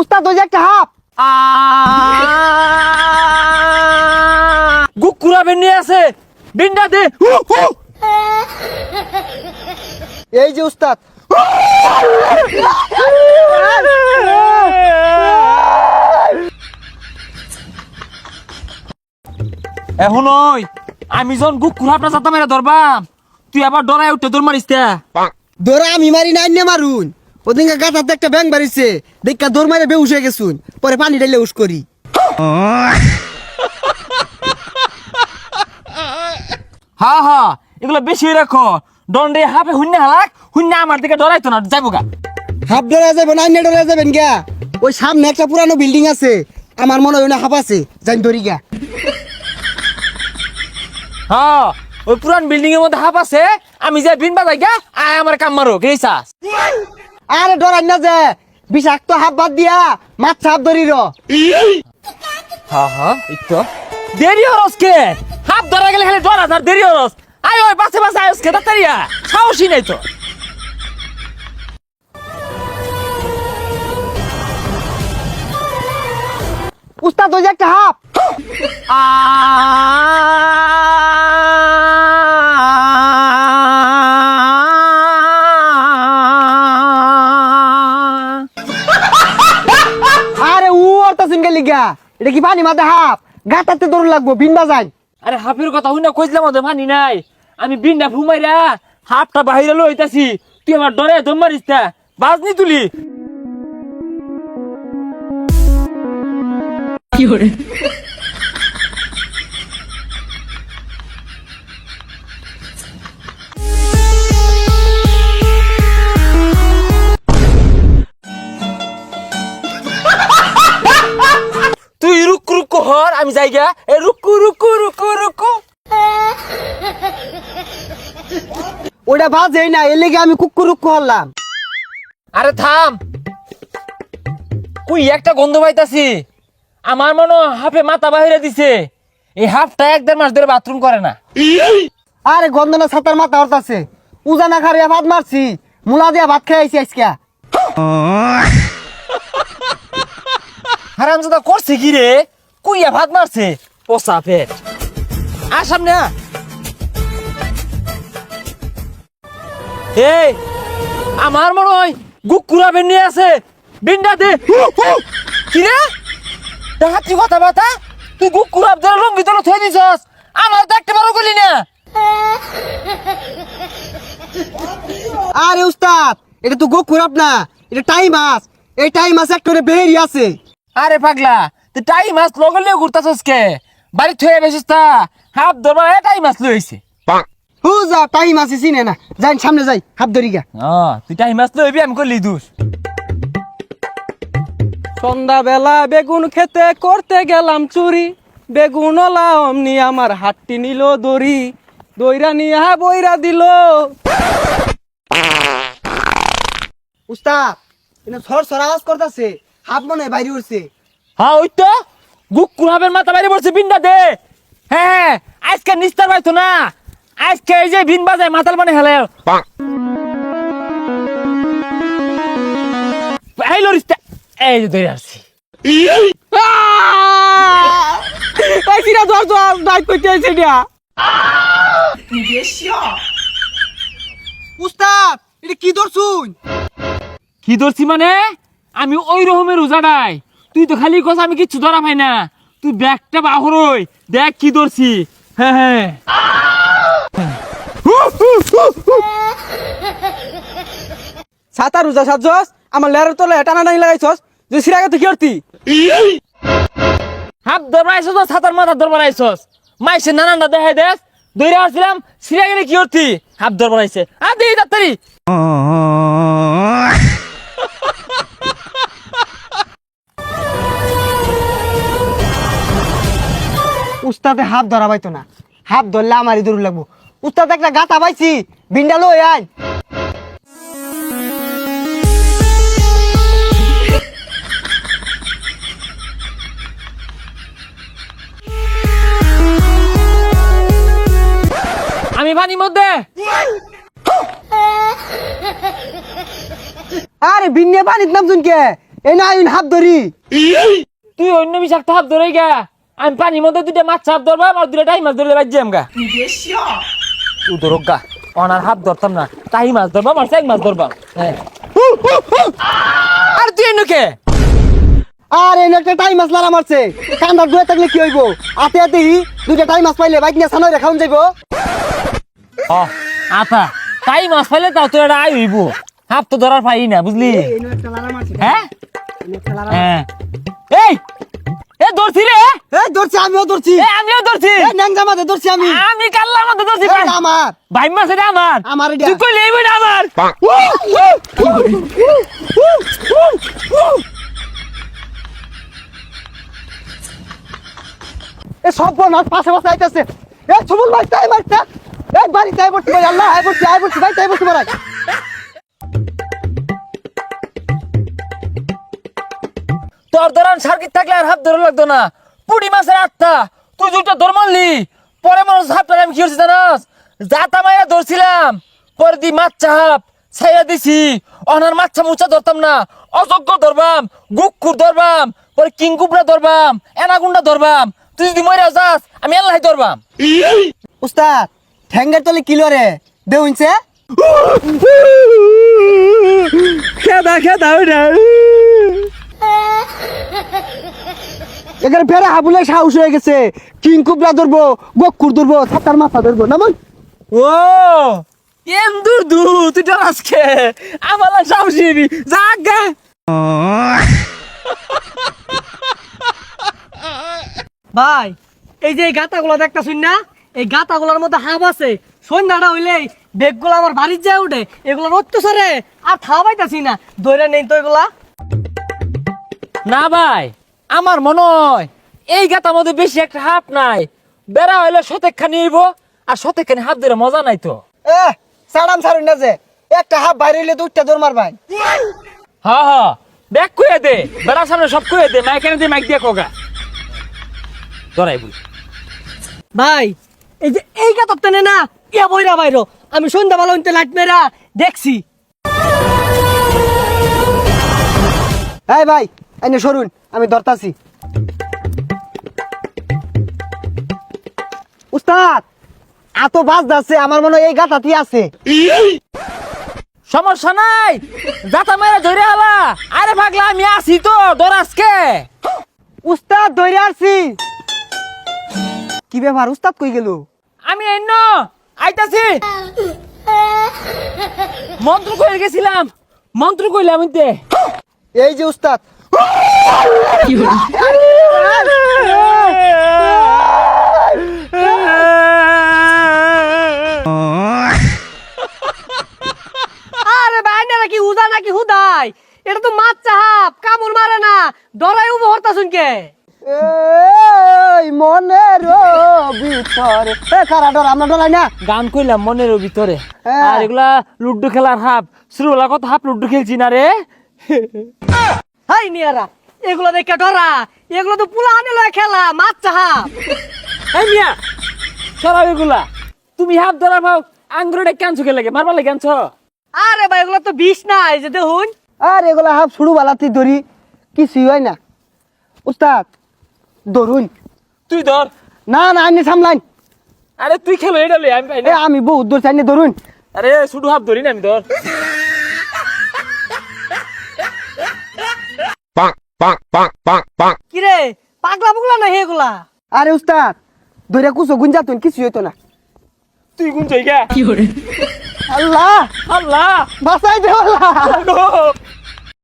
উস্তাদ ওই যে একটা হাফ। গুকুরা বেনি আছে। বিন্ডা দে। এই যে উস্তাদ। এখন ওই আমি যখন গুকুরা আপনার যাতা মেরে ধরবাম তুই আবার ডরাই উঠে দৌড় মারিস ধরা আমি মারি না মারুন। ওদিনকে গাছাতে একটা ব্যাং বাড়িছে দেখা দৌড় মারে বেউস হয়ে গেছুন পরে পানি ঢাইলে উস করি। হা হা এগুলো বেশি রাখো। দণ্ডে হাফে হুন্না হালাক হুন্না আমার দিকে ডরাইতো না যাইবো গা। হাফ ডরা যাবেন আইনে ডরা যাবেন গা ওই সামনে একটা পুরানো বিল্ডিং আছে আমার মনে হয় না হাফ আছে জানি ধরি গা হ্যাঁ ওই পুরান বিল্ডিং এর মধ্যে হাফ আছে আমি যে বিন বাজাই গা আয় আমার কাম মারো গেছাস আরে ডরাই না যে বিষাক্ত হাফ বাদ দিয়া মাছ হাফ ধরি র। হ্যাঁ হ্যাঁ ইতো দেরি হরস কে? হাফ ধরা গেলে খালি ডরা আর দেরি হরস। আয় ওই বাসে বাসে আয়স কে তাড়াতাড়িয়া সাহসই নাই তো উস্তাদ ওই যে একটা হাফ আরে লিগা? এটা কি পানি মাথা হাফ? গাটাতে দৌড় লাগবো বিন বাজাই। আরে হাফের কথা শুনে না কইছিলাম ওদের মানি নাই। আমি বিনটা ফুমাইরা হাফটা বাহিরে লইতাছি তুই আমার ডরে দম মারিস তা। বাজনি তুলি। তুই রুকু রুকু আমি যাই গা এ রুকু রুকু রুকু রুকু। ওটা বাজেই না এর লেগে আমি কুক্কু রুক্কু হলাম। আরে থাম। কুই একটা গন্ধ পাইতাছি। আমার মনে হাফে মাথা বাহিরে দিছে। এই হাফটা এক দেড় মাস ধরে বাথরুম করে না। আরে গন্ধ না ছাতার মাথা হরতাছে উজানা খারিয়া ভাত মারছি মুলা দিয়া ভাত খাই আইছি আজকে। হারাম দাদা করছে কি রে? কুইয়া ভাত মারছে? পচা পেট আর সামনে এই আমার মনে হয় গুকুরা বেনি আছে। বিন্ডা দে। কথা বাতা তুই গুকুরা ধরে লঙ্গি তোর থই দিছস। আমার তো একটা বারো গলি না। আরে উস্তাদ এটা তো গোকুর না এটা টাইম মাছ এই টাইম মাছ একটা বেহেরি আছে। আরে পাগলা তুই টাই মাছ লগলে ঘুরতাছস কে বাড়ি থয়ে বেসিস তা। হাফ ধরবা এটাই মাছ লইছে হু যা টাইম আছে চিনে না। যাই সামনে যাই হাত ধরি গা। তুই টাইম মাছ লইবি আমি করলি দোষ সন্ধ্যাবেলা বেগুন খেতে করতে গেলাম চুরি। বেগুন অমনি আমার হাতটি নিল দড়ি। দইরা নিয়া বইরা দিল। উস্তাদ সর সর আওয়াজ করতেছে। হাত মনে হয় বাইরে উঠছে। হ্যাঁ ওই তো। গুকুরাবের মাথা বাইরে পড়ছে বিনটা দে হ্যাঁ আজকে নিস্তার পাইতো না। আজকে এই যে বিন বাজায় মাতাল মানে হেলে। এই লরিস্তা এই যে ধরে আসছি। সিরা ধর ধর ডাইট করতে আইছে এটা উস্তাদ এটা কি ধরছুন? কি ধরছি মানে? আমি ওই রকমের উজাডাই তুই তো খালি কস আমি কিচ্ছু ধরা পাই না। তুই ব্যাগটা বাহরই দেখ কি ধরছি। হ্যাঁ হ্যাঁ। সাতা রোজা সাজস আমার লেয়ারের তলে টানা টানি লাগাইছস? যে সিরাগে তো কি করতি? হাত ধরবার আইসস তো ছাতার মাথা ধরবার আইসস মাইসে নানানটা দেখাই দেস দৌড়ে আসছিলাম সিরিয়া গেলে কি করতি? হাত ধরবার আইসে আ দিই তাড়াতাড়ি। উস্তাদে হাত ধরা পাইতো না। হাত ধরলে আমারই দূর লাগবো। উস্তাদ একটা গাতা পাইছি। বিন্ডালো আয়। আমি পানির মধ্যে। আরে বিন্নে পানিত নাম কে এই না হাত ধরি। তুই অন্য বিষাক্ত হাত ধরে গা। আমি পানির মধ্যে দুইটা মাছ হাত ধরবাম আর দুটা টাই মাছ ধরলে বাজ্যাম গা তুই ধরক গা অনার হাত ধরতাম না টাই মাছ ধরবাম আর চাই মাছ ধরবাম হ্যাঁ আর তুই এনুকে আর এনে একটা টাইম মাছ লারা মারছে। কান্দার দুয়ে থাকলে কি হইব? আতে আতে দুইটা টাইম মাছ পাইলে বাইক নিয়ে সানয় রেখাউন যাইব। ও আতা টাই মাছ পাইলে তাও তোর এটা আই হইব। হাত তো ধরার পাই না বুঝলি? হ্যাঁ? হ্যাঁ। ধরছি আমিও ধরছি। এ আমিও ধরছি। মাঝে ধরছি আমি। আমি কাল্লার মধ্যে ধরছি এটা আমার। ভাই মাছ এটা আমার। আমার এটা। তুই এই বইটা আমার। এ সব মাছ পাশে পাশে আইতাছে। এ সুমন ভাই তাই মারছে। এই বাড়ি তাই পড়ছি ভাই আল্লাহ আই আই পড়ছি ভাই তাই পড়ছি ভাই। তোর ধরান সার্কিট থাকলে আর হাত ধরে লাগতো না। পুড়ি মাছের আত্মা। তুই দুইটা ধর মারলি। পরে মানুষ হাতটা আমি কি করছি জানাস? জাতা মাইয়া ধরছিলাম। পরে দি মাছ চাহাপ ছাইয়া দিছি। অনার মাছা মুছা ধরতাম না। অযোগ্য ধরবাম গুকুর ধরবাম পরে কিংকুবরা ধরবাম এনাগুন্ডা ধরবাম। তুই যদি মরে যাস আমি আল্লাহ ধরবাম। উস্তাদ ঠ্যাঙ্গের তলে কিলো রে দেউনছে খেদা খেদা ওইটা এখানে ফেরা হাবুলে সাহস হয়ে গেছে। কিং কুবরা ধরবো গকুর ধরবো ছাতার মাথা ধরবো। না মন ও এম দূর দূর তুই তো আজকে আমার সাহসী জাগা ভাই এই যে এই গাতাগুলো দেখতেছুন না? এই গাতাগুলোর মধ্যে হাব আছে। সন্ধ্যাটা হইলেই বেগগুলো আমার বাড়ির যায় উঠে এগুলো অত্যাচারে আর খাওয়া পাইতাছি না ধরে নেই তো এগুলা। না ভাই আমার মনে হয় এই গাতার মধ্যে বেশি একটা হাফ নাই। বেড়া হইলে সতেক খানি হইব আর সতেক খানি হাফ ধরে মজা নাই তো। এ সাড়াম সারুন না যে একটা হাফ বাইরে হইলে তো উঠটা দৌড় মারবাই হা হা ব্যাগ কুয়ে দে বেড়ার সামনে সব কুয়ে দে মাইক এনে দে মাইক দিয়ে কোগা। ধরাই বুঝ ভাই এই যে এই গাতার টেনে না ইয়া বইরা বাইরো আমি সন্ধ্যাবেলা উনতে লাইট মেরা দেখছি। এই ভাই এনে সরুন আমি ধরতাছি। উস্তাদ এত বাস যাচ্ছে আমার মনে হয় এই গাতাতি আছে। সমস্যা নাই যাতা মারা ধরে আলা। আরে পাগলা আমি আছি তো দরাজকে উস্তাদ ধরে আসছি কি ব্যাপার উস্তাদ কই গেল? আমি এন্ন আইতাছি। মন্ত্র কইলে গেছিলাম। মন্ত্র কইলাম এই যে উস্তাদ আরে ভাই নাকি উদা নাকি হুদাই? এটা তো মাছ চাহাপ কামড় মারে না। ডরাই উবো হরতাছুন কে? এই মনের ভিতরে। এ কারা ডর আমরা ডরাই না? গান কইলাম মনের ভিতরে। হ্যাঁ। আর এগুলা লুড্ডু খেলার হাফ শুরুবেলা কত হাফ লুড্ডু খেলছি না রে? হাই নিয়ারা এগুলো দেখে ডরা। এগুলো তো পুলা আনে লয় খেলা মাছ চাহাপ এই মিয়া সরাব এগুলা। তুমি হাফ ধরা ভাও আঙ্গুরে ক্যান্সু খেলে মারবার লাগে ক্যান্সো আরে ভাই এগুলো তো বিষ না এই যে দেখুন। আর এগুলা হাফ শুরু বালাতি ধরি কিছুই হয় না। উস্তাদ ধরুন। তুই ধর। না না আনি সামলাইন। আরে তুই খেলো এটা লই আমি পাই না। আমি বহুত দূর চাইনি ধরুন। আরে শুধু হাফ ধরি না আমি ধর bonk, bonk, bonk, bonk, bonk. কিরে পাগলা পুগলা না হেগুলা আরে উস্তাদ ধরে কুসো গুঞ্জা তুই কিছু হইতো না। তুই গুঞ্জা কি করে আল্লাহ আল্লাহ বাসাই দে আল্লাহ।